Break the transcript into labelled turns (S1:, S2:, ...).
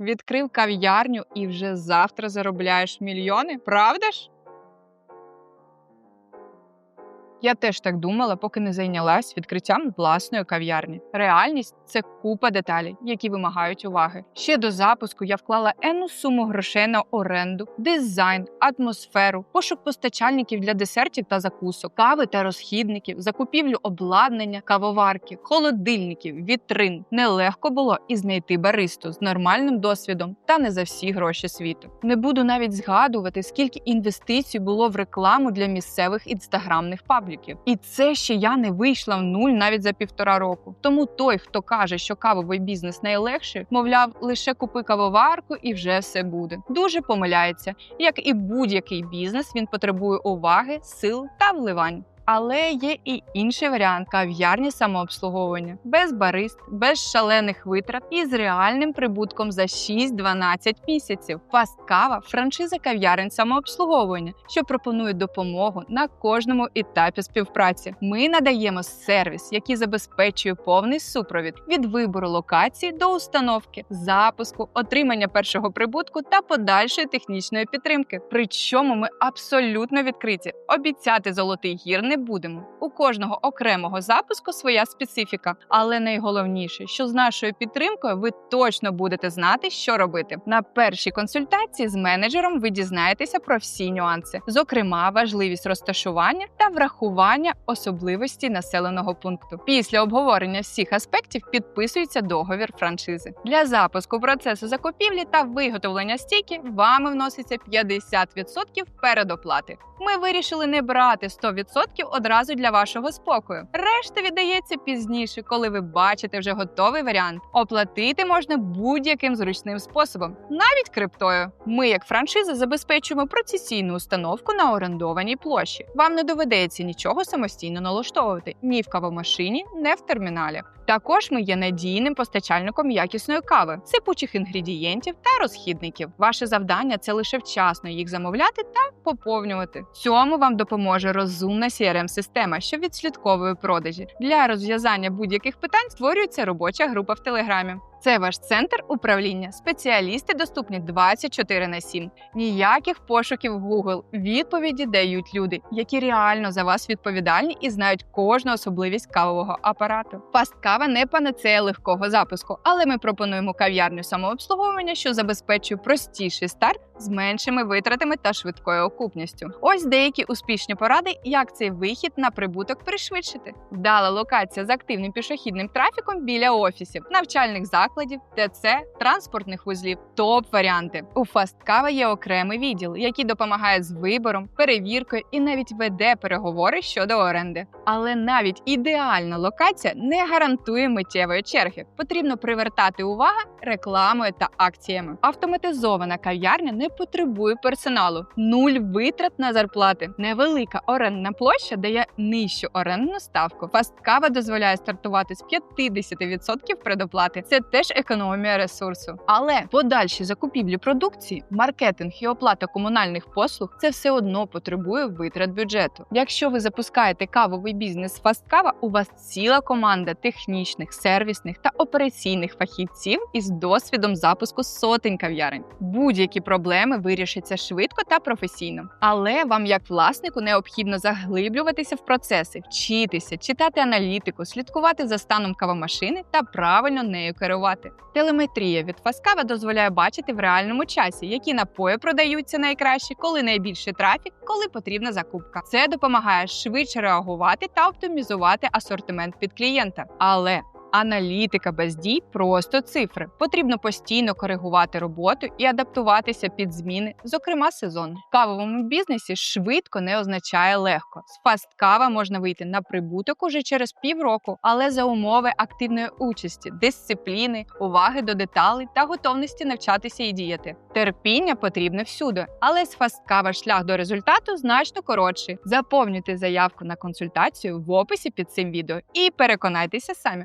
S1: Відкрив кав'ярню і вже завтра заробляєш мільйони, правда ж? Я теж так думала, поки не зайнялась відкриттям власної кав'ярні. Реальність це купа деталей, які вимагають уваги. Ще до запуску я вклала енну суму грошей на оренду, дизайн, атмосферу, пошук постачальників для десертів та закусок, кави та розхідників, закупівлю обладнання, кавоварки, холодильників, вітрин. Нелегко було і знайти баристу з нормальним досвідом та не за всі гроші світу. Не буду навіть згадувати, скільки інвестицій було в рекламу для місцевих інстаграмних пабліків. І це ще я не вийшла в нуль навіть за півтора року. Тому той, хто каже, що кавовий бізнес найлегший, мовляв, лише купи кавоварку і вже все буде. Дуже помиляється. Як і будь-який бізнес, він потребує уваги, сил та вливань. Але є і інший варіант кав'ярні самообслуговування без барист, без шалених витрат і з реальним прибутком за 6-12 місяців. Фаст кава франшиза кав'ярень самообслуговування, що пропонує допомогу на кожному етапі співпраці. Ми надаємо сервіс, який забезпечує повний супровід від вибору локації до установки, запуску, отримання першого прибутку та подальшої технічної підтримки. Причому ми абсолютно відкриті. Обіцяти золотий гір не будемо. У кожного окремого запуску своя специфіка, але найголовніше, що з нашою підтримкою ви точно будете знати, що робити. На першій консультації з менеджером ви дізнаєтеся про всі нюанси, зокрема, важливість розташування та врахування особливості населеного пункту. Після обговорення всіх аспектів підписується договір франшизи. Для запуску процесу закупівлі та виготовлення стійки вами вноситься 50% передоплати. Ми вирішили не брати 100% одразу для вашого спокою. Решта віддається пізніше, коли ви бачите вже готовий варіант. Оплатити можна будь-яким зручним способом, навіть криптою. Ми, як франшиза, забезпечуємо процесійну установку на орендованій площі. Вам не доведеться нічого самостійно налаштовувати ні в кавомашині, ні в терміналі. Також ми є надійним постачальником якісної кави, сипучих інгредієнтів та розхідників. Ваше завдання це лише вчасно їх замовляти та поповнювати. Цьому вам допоможе розумна crm система що відслідковує продажі. Для розв'язання будь-яких питань створюється робоча група в телеграмі. Це ваш центр управління. Спеціалісти доступні 24 на 7. Ніяких пошуків в Google. Відповіді дають люди, які реально за вас відповідальні і знають кожну особливість кавового апарату. Фаст кава не панацея легкого запуску, але ми пропонуємо кав'ярню самообслуговування, що забезпечує простіший старт з меншими витратами та швидкою окупністю. Ось деякі успішні поради, як цей вихід на прибуток пришвидшити. Вдала локація з активним пішохідним трафіком біля офісів, навчальних закладів, ТЦ, транспортних вузлів, топ варіанти. У Фасткава є окремий відділ, який допомагає з вибором, перевіркою і навіть веде переговори щодо оренди. Але навіть ідеальна локація не гарантує миттєвої черги. Потрібно привертати увагу рекламою та акціями. Автоматизована кав'ярня не потребує персоналу, нуль витрат на зарплати. Невелика орендна площа дає нижчу орендну ставку. Фасткава дозволяє стартувати з 50% предоплати. Це теж економія ресурсу. Але подальші закупівлі продукції, маркетинг і оплата комунальних послуг це все одно потребує витрат бюджету. Якщо ви запускаєте кавовий бізнес Фасткава, у вас ціла команда технічних, сервісних та операційних фахівців із досвідом запуску сотень кав'ярень. Будь-які проблеми вирішаться швидко та професійно. Але вам, як власнику, необхідно заглиблюватися в процеси, вчитися, читати аналітику, слідкувати за станом кавомашини та правильно нею керувати. Телеметрія від Фаскава дозволяє бачити в реальному часі, які напої продаються найкраще, коли найбільший трафік, коли потрібна закупка. Це допомагає швидше реагувати та оптимізувати асортимент під клієнта. Але Аналітика без дій просто цифри. Потрібно постійно коригувати роботу і адаптуватися під зміни, зокрема сезон. В кавовому бізнесі швидко не означає легко. З фаст кава можна вийти на прибуток уже через півроку, але за умови активної участі, дисципліни, уваги до деталей та готовності навчатися і діяти. Терпіння потрібне всюди, але з фаст кава шлях до результату значно коротший. Заповнюйте заявку на консультацію в описі під цим відео і переконайтеся самі.